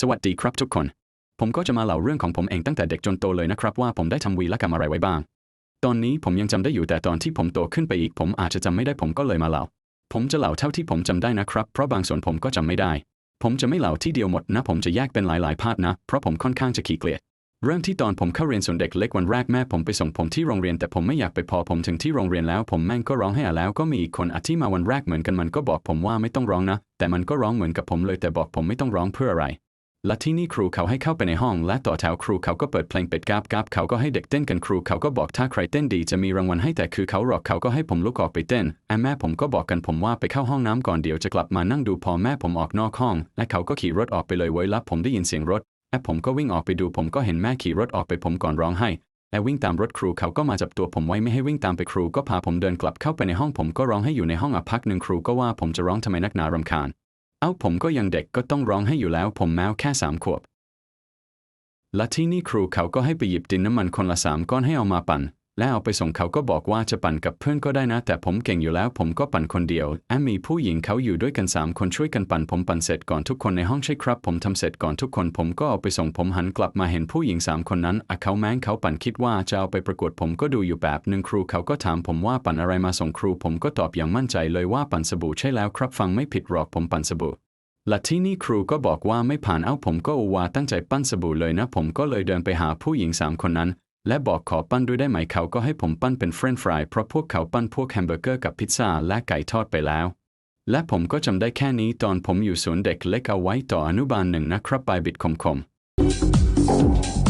สวัสดีครับทุกคน ผมก็จะมาเล่าเรื่องของผมเองตั้งแต่เด็กจนโตเลยนะครับ ว่าผมได้ทำวีรกรรมอะไรไว้บ้าง ตอนนี้ผมยังจำได้อยู่แต่ตอนที่ผมโตขึ้นไปอีก ผมอาจจะจำไม่ได้ผมก็เลยมาเล่า ผมจะเล่าเท่าที่ผมจำได้นะครับ เพราะบางส่วนผมก็จำไม่ได้ ผมจะไม่เล่าที่เดียวหมดนะ ผมจะแยกเป็นหลายๆพาร์ทนะ เพราะผมค่อนข้างจะขี้เกียจเริ่มที่ตอนผมเข้าเรียนส่วนเด็กเล็กวันแรกแม่ผมไปส่งผมที่โรงเรียนแต่ผมไม่อยากไปพอผมถึงที่โรงเรียนแล้ว ผมแม่งก็ร้องให้อะแล้วก็มีอีกคนอะที่มาวันแรกเหมือนกันมันก็บอกผมว่าไม่ต้องร้องนะ แต่มันก็ร้องเหมือนกับผมเลยแต่บอกผมไม่ต้องร้องเพื่ออะไร และที่นี่ครูเขาให้เข้าไปในห้อง และต่อแถวครูเขาก็เปิดเพลงเป็ดกาบกาบเขาก็ให้เด็กเต้นกันครูเขาก็บอกถ้าใครเต้นดีจะมีรางวัลให้แต่คือเขาหรอกเขาก็ให้ผมลุกออกไปเต้นแอแม่ผมก็บอกกันผมว่าไปเข้าห้องน้ำก่อนเดี๋ยวจะกลับมานั่งดูพอแม่ผมออกนอกห้อง และเขาก็ขี่รถออกไปเลยเว้แล้วผมได้ยินเสียงรถแอผมก็วิ่งออกไปดูผมก็เห็นแม่ขี่รถออกไปผมก่อนร้องไห้แอวิ่งตามรถครูเขาก็มาจับตัวผมไว้ไม่ให้วิ่งตามไปครูก็พาผมเดินกลับเข้าไปในห้องผมก็ร้องให้อยู่ในห้องอะพักหนึ่งครูก็ว่าผมจะร้องทำไมนักหนารำคาญ เอ้าผมก็ยังเด็กก็ต้องร้องให้อยู่แล้ว ผมแม้วแค่สามขวบและที่นี่ครูเขาก็ให้ไปหยิบดินน้ำมันคนละสามก้อนให้เอามาปั่น และเอาไปส่งเขาก็บอกว่าจะปั่นกับเพื่อนก็ได้นะ แต่ผมเก่งอยู่แล้ว ผมก็ปั่นคนเดียวแอมมีผู้หญิงเขาอยู่ด้วยกันสามคนช่วยกันปั่นผมปั่นเสร็จก่อนทุกคนในห้องใช่ครับ ผมทำเสร็จก่อนทุกคนผมก็เอาไปส่งผมหันกลับมาเห็นผู้หญิงสามคนนั้นอะเขาแม้งเขาปั่นคิดว่าจะเอาไปประกวดผมก็ดูอยู่แบบหนึ่งครูเขาก็ถามผมว่าปั่นอะไรมาส่งครู ผมก็ตอบอย่างมั่นใจเลยว่าปั่นสบู่ใช่แล้วครับ ฟังไม่ผิดหรอกผมปั่นสบู่และที่นี่ครูก็บอกว่าไม่ผ่านเอ้าผมก็อุวาตั้งใจปั้นสบู่เลยนะ ผมก็เลยเดินไปหาผู้หญิงสามคนนั้น และบอกขอปั้นด้วยได้ไหมเขาก็ให้ผมปั้นเป็นเฟรนฟรายเพราะพวกเขาปั้นพวกแฮมเบอร์เกอร์กับพิซซ่าและไก่ทอดไปแล้ว และผมก็จำได้แค่นี้ตอนผมอยู่สวนเด็กเล็กเอาไว้ต่ออนุบาลหนึ่งนะครับปลายบิดคมๆ